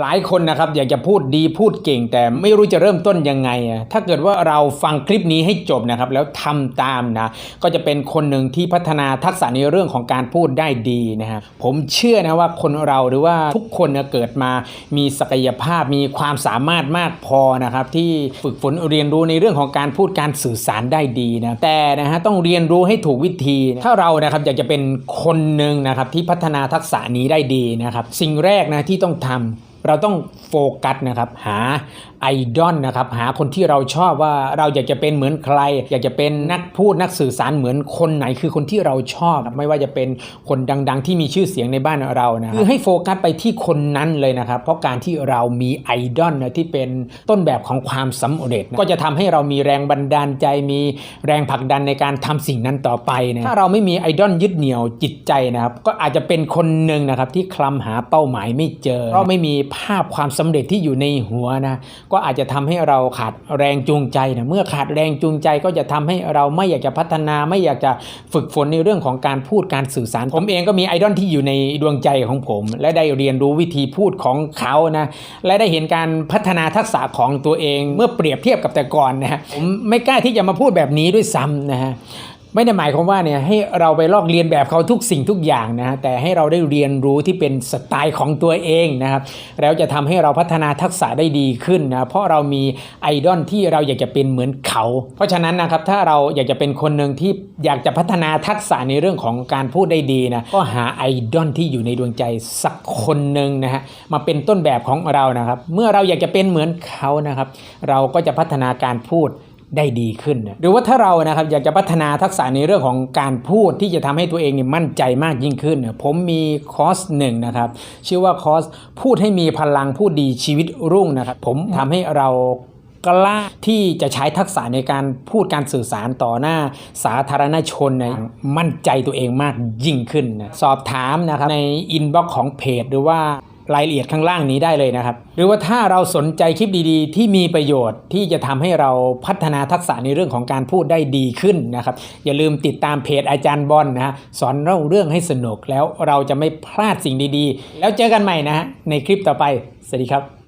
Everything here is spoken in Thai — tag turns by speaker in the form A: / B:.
A: หลายคนนะครับอยากจะพูดดีพูดเก่ง แต่ไม่รู้จะเริ่มต้นยังไงอะถ้าเกิดว่าเราฟังคลิปนี้ให้จบนะครับ แล้วทำตามนะ ก็จะเป็นคนหนึ่งที่พัฒนาทักษะในเรื่องของการพูดได้ดีนะฮะผมเชื่อนะว่าคนเราหรือว่าทุกคนเนี่ยเกิดมามีศักยภาพมีความสามารถมากพอนะครับ ที่ฝึกฝนเรียนรู้ในเรื่องของการพูดการสื่อสารได้ดีนะแต่นะฮะต้องเรียนรู้ให้ถูกวิธี ถ้าเรานะครับอยากจะเป็นคนหนึ่งนะครับที่พัฒนาทักษะนี้ได้ดีนะครับ สิ่งแรกนะที่ต้องทำเราต้องโฟกัสนะครับหาไอดอลนะครับหาคนที่เราชอบว่าเราอยากจะเป็นเหมือนใคร อยากจะเป็นนักพูดนักสื่อสารเหมือนคนไหนคือคนที่เราชอบครับไม่ว่าจะเป็นคนดัง ๆ ที่มีชื่อเสียงในบ้านเรานะคือให้โฟกัสไปที่คนนั้นเลยนะครับเพราะการที่เรามีไอดอลนะที่เป็นต้นแบบของความสำเร็จนะก็จะทำให้เรามีแรงบันดาลใจมีแรงผลักดันในการทำสิ่งนั้นต่อไปนะถ้าเราไม่มีไอดอลยึดเหนี่ยวจิตใจนะครับก็อาจจะเป็นคนหนึ่งนะครับที่คลำหาเป้าหมายไม่เจอเพราะไม่มีภาพความสำเร็จที่อยู่ในหัวนะก็อาจจะทำให้เราขาดแรงจูงใจนะเมื่อขาดแรงจูงใจก็จะทำให้เราไม่อยากจะพัฒนาไม่อยากจะฝึกฝนในเรื่องของการพูดการสื่อสาร ผมเองก็มีไอดอลที่อยู่ในดวงใจของผม และได้เรียนรู้วิธีพูดของเขานะและได้เห็นการพัฒนาทักษะของตัวเอง เมื่อเปรียบเทียบกับแต่ก่อนนะฮะผมไม่กล้าที่จะมาพูดแบบนี้ด้วยซ้ำนะฮะ ไม่ได้หมายความว่าเนี่ยให้เราไปลอกเรียนแบบเขาทุกสิ่งทุกอย่างนะฮะแต่ให้เราได้เรียนรู้ที่เป็นสไตล์ของตัวเองนะครับแล้วจะทำให้เราพัฒนาทักษะได้ดีขึ้นนะเพราะเรามีไอดอลที่เราอยากจะเป็นเหมือนเขา เพราะฉะนั้นนะครับถ้าเราอยากจะเป็นคนหนึ่งที่อยากจะพัฒนาทักษะในเรื่องของการพูดได้ดีนะก็หาไอดอลที่อยู่ในดวงใจสักคนหนึ่งนะฮะมาเป็นต้นแบบของเรานะครับ เมื่อเราอยากจะเป็นเหมือนเขานะครับ เราก็จะพัฒนาการพูด ได้ดีขึ้นนะหรือว่าถ้าเรานะครับอยากจะพัฒนาทักษะในเรื่องของการพูดที่จะทำให้ตัวเองเนี่ยมั่นใจมากยิ่งขึ้นนะผมมีคอร์สหนึ่งนะครับ ชื่อว่าคอร์สพูดให้มีพลังพูดดีชีวิตรุ่งนะครับ ผมทำให้เรากล้าที่จะใช้ทักษะในการพูดการสื่อสารต่อหน้าสาธารณชนนะมั่นใจตัวเองมากยิ่งขึ้นนะสอบถามนะครับในอินบ็อกซ์ของเพจหรือว่า รายละเอียดข้างล่างนี้ได้เลยนะครับ หรือว่าถ้าเราสนใจคลิปดีๆ ที่มีประโยชน์ที่จะทำให้เราพัฒนาทักษะในเรื่องของการพูดได้ดีขึ้นนะครับ อย่าลืมติดตามเพจอาจารย์บอลนะฮะสอนเล่าเรื่องให้สนุกแล้วเราจะไม่พลาดสิ่งดีๆ แล้วเจอกันใหม่นะฮะในคลิปต่อไปสวัสดีครับ